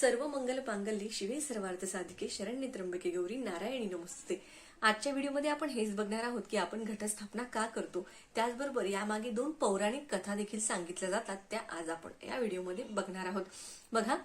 सर्व मंगल पांगल्ये शिवे सर्वार्थ साधिके शरण्य त्र्यंबके गौरी नारायणी नमस्ते आजच्या व्हिडिओमध्ये आपण हेच बघणार आहोत की आपण घटस्थापना का करतो त्याचबरोबर यामागे दोन पौराणिक कथा देखील सांगितल्या जातात त्या आज आपण या व्हिडिओमध्ये बघणार आहोत. बघा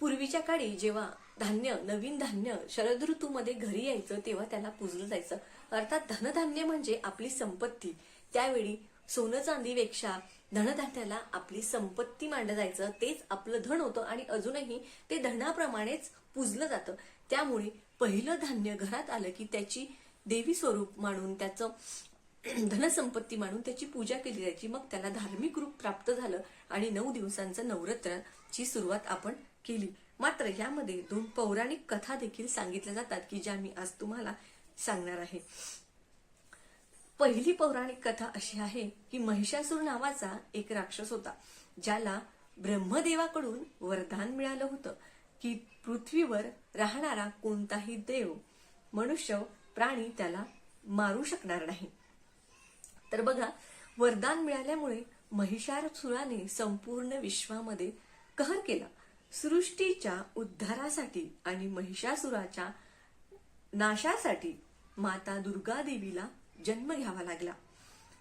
पूर्वीच्या काळी जेव्हा धान्य नवीन धान्य शरद ऋतूमध्ये घरी यायचं तेव्हा त्याला पूजलं जायचं. अर्थात धनधान्य म्हणजे आपली संपत्ती. त्यावेळी सोनं चांदीपेक्षा धनधान्याला आपली संपत्ती मांडलं जायचं तेच आपलं धन होतं आणि अजूनही ते धनाप्रमाणेच पूजलं जातं. त्यामुळे पहिलं धान्य घरात आलं की त्याची देवी स्वरूप मानून त्याचं धनसंपत्ती मानून त्याची पूजा केली जायची. मग त्याला धार्मिक रूप प्राप्त झालं आणि नऊ दिवसांचं नवरात्राची सुरुवात आपण केली. मात्र यामध्ये दोन पौराणिक कथा देखील सांगितल्या जातात की ज्या मी आज तुम्हाला सांगणार आहे. पहिली पौराणिक कथा अशी आहे की महिषासूर नावाचा एक राक्षस होता ज्याला ब्रह्मदेवाकडून वरदान मिळालं होतं की पृथ्वीवर राहणारा कोणताही देव मनुष्य प्राणी त्याला मारू शकणार नाही. तर बघा वरदान मिळाल्यामुळे महिषासुराने संपूर्ण विश्वामध्ये कहर केला. सृष्टीच्या उद्धारासाठी आणि महिषासुराच्या नाशासाठी माता दुर्गा देवीला जन्म घ्यावा लागला.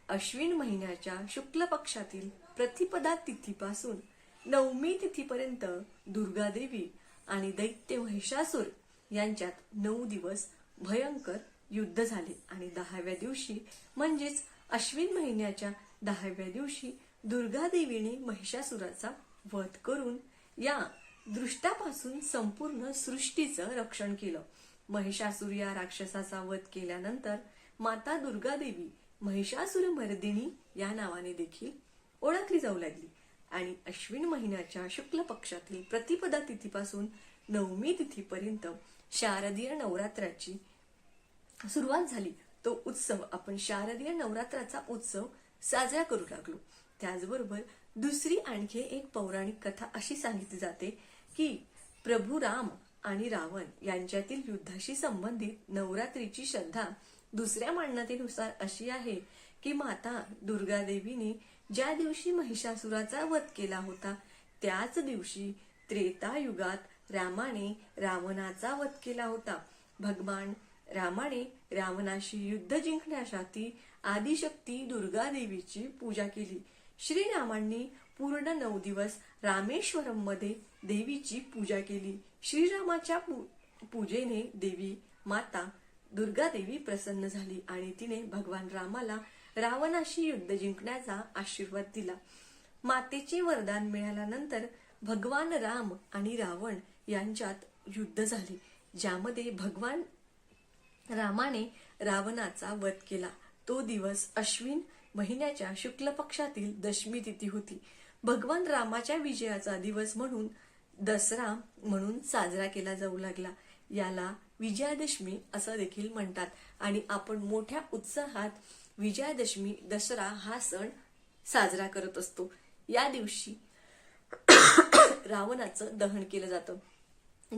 अश्विन महिन्याच्या शुक्ल पक्षातील प्रतिपदा तिथीपासून नवमी तिथीपर्यंत दुर्गा देवी आणि दैत्य महिषासूर यांच्यात नऊ दिवस भयंकर युद्ध झाले. आणि दहाव्या दिवशी म्हणजेच अश्विन महिन्याच्या दहाव्या दिवशी दुर्गा देवीने महिषासुराचा वध करून या दृष्टापासून संपूर्ण सृष्टीचं रक्षण केलं. महिषासूर या राक्षसाचा वध केल्यानंतर माता दुर्गा देवी महिषासुर मर्दिनी या नावाने देखील ओळखली जाऊ लागली. आणि अश्विन महिन्याच्या शुक्ल पक्षातील प्रतिपदा तिथीपासून नवमी तिथीपर्यंत शारदीय नवरात्राची सुरुवात झाली. तो उत्सव आपण शारदीय नवरात्राचा उत्सव साजरा करू लागलो. त्याचबरोबर दुसरी आणखी एक पौराणिक कथा अशी सांगितली जाते की प्रभू राम आणि रावण यांच्यातील युद्धाशी संबंधित नवरात्रीची श्रद्धा दुसऱ्या मांडणीनुसार अशी आहे की माता दुर्गा देवीने ज्या दिवशी महिषासुराचा वध केला होता त्याच दिवशी त्रेतायुगात रामाने रावणाचा वध केला होता. भगवान रामाने रावणाशी युद्ध जिंकण्यासाठी आदिशक्ती दुर्गा देवीची पूजा केली. श्रीरामांनी पूर्ण नऊ दिवस रामेश्वरममध्ये देवीची पूजा केली. श्रीरामाच्या पू- पूजेने देवी माता दुर्गा देवी प्रसन्न झाली आणि तिने भगवान रामाला रावणाशी युद्ध जिंकण्याचा आशीर्वाद दिला. मातेचे वरदान मिळाल्यानंतर भगवान राम आणि रावण यांच्यात युद्ध झाले ज्यामध्ये भगवान रामाने रावणाचा वध केला. तो दिवस अश्विन महिन्याच्या शुक्ल पक्षातील दशमी तिथी होती. भगवान रामाच्या विजयाचा दिवस म्हणून दसरा म्हणून साजरा केला जाऊ लागला. याला विजयादशमी असं देखील म्हणतात. आणि आपण मोठ्या उत्साहात विजयादशमी दसरा हा सण साजरा करत असतो. या दिवशी रावणाचं दहन केलं जातं.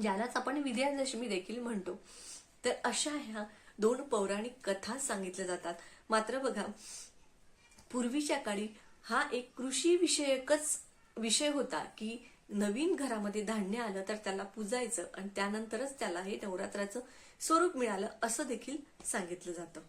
ज्यालाच आपण विजयादशमी देखील म्हणतो. तर अशा ह्या दोन पौराणिक कथा सांगितल्या जातात. मात्र बघा पूर्वीच्या काळी हा एक कृषी विषयकच विषय होता की नवीन घरामध्ये धान्य आलं तर त्याला पूजायचं आणि त्यानंतरच त्याला हे नवरात्राचं स्वरूप मिळालं असं देखील सांगितलं जातं.